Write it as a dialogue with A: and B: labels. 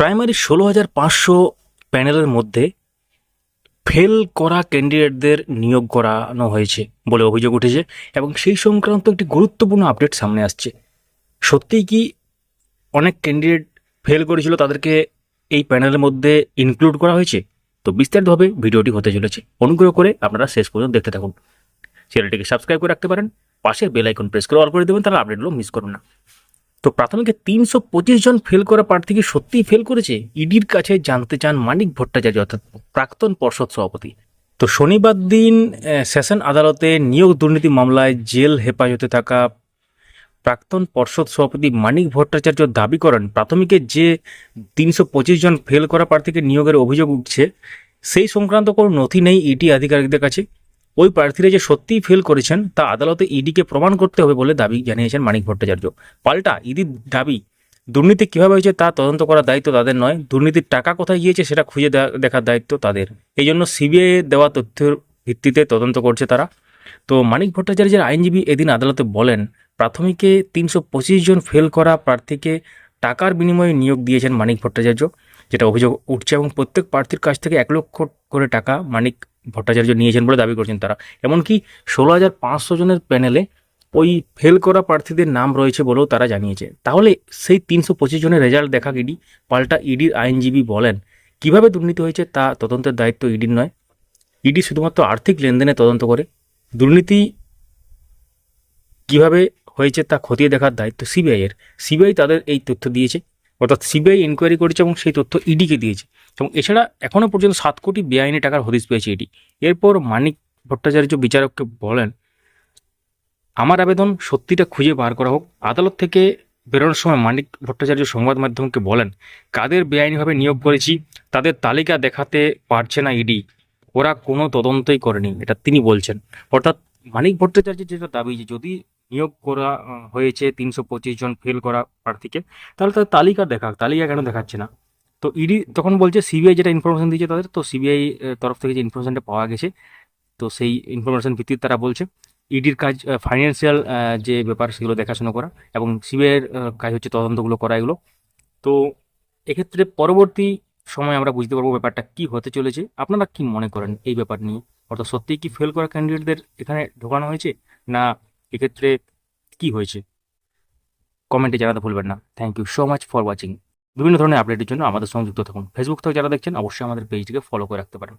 A: Primary ষোলো হাজার পাঁচশো প্যানেলের মধ্যে ফেল করা ক্যান্ডিডেটদের নিয়োগ করানো হয়েছে বলে অভিযোগ উঠেছে এবং সেই সংক্রান্ত একটি গুরুত্বপূর্ণ আপডেট সামনে আসছে। সত্যিই কি অনেক ক্যান্ডিডেট ফেল করেছিল তাদেরকে এই প্যানেলের মধ্যে ইনক্লুড করা হয়েছে? তো বিস্তারিতভাবে ভিডিওটি হতে চলেছে। অনুগ্রহ করে আপনারা শেষ পর্যন্ত দেখতে থাকুন। চ্যানেলটিকে সাবস্ক্রাইব করে রাখতে পারেন। পাশের বেল আইকন প্রেস করে অল করে দেবেন, তাহলে আপডেটগুলো মিস করুন না। তো প্রাথমিকে তিনশো পঁচিশ জন ফেল করা প্রার্থী কি সত্যিই ফেল করেছে? ইডির কাছে জানতে চান মানিক ভট্টাচার্য, অর্থাৎ প্রাক্তন পর্ষদ সভাপতি। তো শনিবার দিন সেশন আদালতে নিয়োগ দুর্নীতি মামলায় জেল হেফাজতে থাকা প্রাক্তন পর্ষদ সভাপতি মানিক ভট্টাচার্য দাবি করেন, প্রাথমিকে যে তিনশো পঁচিশ জন ফেল করা প্রার্থীকে নিয়োগের অভিযোগ উঠছে, সেই সংক্রান্ত কোনো নথি নেই ইডি আধিকারিকদের কাছে। ওই প্রার্থীরা যে সত্যিই ফেল করেছেন, তা আদালতে ইডিকে প্রমাণ করতে হবে বলে দাবি জানিয়েছেন মানিক ভট্টাচার্য। পাল্টা ইডির দাবি, দুর্নীতি কীভাবে হয়েছে তা তদন্ত করার দায়িত্ব তাদের নয়, দুর্নীতির টাকা কোথায় গিয়েছে সেটা খুঁজে দেখার দায়িত্ব তাদের। এই জন্য সিবিআই দেওয়া তথ্যের ভিত্তিতে তদন্ত করছে তারা। তো মানিক ভট্টাচার্যের আইনজীবী এদিন আদালতে বলেন, প্রাথমিকে তিনশো পঁচিশ জন ফেল করা প্রার্থীকে টাকার বিনিময়ে নিয়োগ দিয়েছেন মানিক ভট্টাচার্য, যেটা অভিযোগ উঠছে এবং প্রত্যেক প্রার্থীর কাছ থেকে এক লক্ষ করে টাকা মানিক ভট্টাচার্য নিয়েছেন বলে দাবি করছেন তারা। এমনকি ষোলো হাজার পাঁচশো জনের প্যানেলে ওই ফেল করা প্রার্থীদের নাম রয়েছে বলেও তারা জানিয়েছে। তাহলে সেই তিনশো পঁচিশ জনের রেজাল্ট দেখা ইডি পাল্টা ইডির আইনজীবী বলেন, কীভাবে দুর্নীতি হয়েছে তা তদন্তের দায়িত্ব ইডির নয়। ইডি শুধুমাত্র আর্থিক লেনদেনে তদন্ত করে। দুর্নীতি কীভাবে হয়েছে তা খতিয়ে দেখার দায়িত্ব সিবিআইয়ের সিবিআই তাদের এই তথ্য দিয়েছে। অর্থাৎ সিবিআই ইনকোয়ারি করেছে এবং সেই তথ্য ইডিকে দিয়েছে। এবং এছাড়া এখনও পর্যন্ত সাত কোটি বেআইনি টাকার হদিশ পেয়েছে ইডি এরপর মানিক ভট্টাচার্য বিচারককে বলেন, আমার আবেদন সত্যিটা খুঁজে বার করা হোক। আদালত থেকে বেরোনোর সময় মানিক ভট্টাচার্য সংবাদ মাধ্যমকে বলেন, কাদের বেআইনিভাবে নিয়োগ করেছি, তাদের তালিকা দেখাতে পারছে না ইডি ওরা কোনো তদন্তই করেনি। এটা তিনি বলছেন। অর্থাৎ মানিক ভট্টাচার্যের যেটা দাবি যে যদি নিয়োগ করা হয়েছে, তিনশো পঁচিশ জন ফেল করা প্রার্থীকে। তাহলে তাদের তালিকা দেখা, তালিকা কেন দেখাচ্ছে না? তো ইডি তখন বলছে, সিবিআই যেটা ইনফরমেশন দিয়েছে তাদের, তো সিবিআই তরফ থেকে যে ইনফরমেশনটা পাওয়া গেছে, তো সেই ইনফরমেশন ভিত্তিতে তারা বলছে, ইডির কাজ ফাইন্যান্সিয়াল যে ব্যাপার সেগুলো দেখাশোনা করা এবং সিবিআইয়ের কাজ হচ্ছে তদন্তগুলো করা এগুলো। তো এক্ষেত্রে পরবর্তী সময় আমরা বুঝতে পারব ব্যাপারটা কি হতে চলেছে। আপনারা কি মনে করেন এই ব্যাপার নিয়ে? অর্থাৎ সত্যিই কি ফেল করা ক্যান্ডিডেটদের এখানে ঢোকানো হয়েছে? না এক্ষেত্রে কি হয়েছে? কমেন্টে জানাতে ভুলবেন না। Thank you so much for watching বিভিন্ন ধরনের আপডেটের জন্য আমাদের সংযুক্ত যুক্ত থাকুন। ফেসবুক থেকে যারা দেখছেন, অবশ্যই আমাদের পেজটিকে ফলো করে রাখতে পারেন।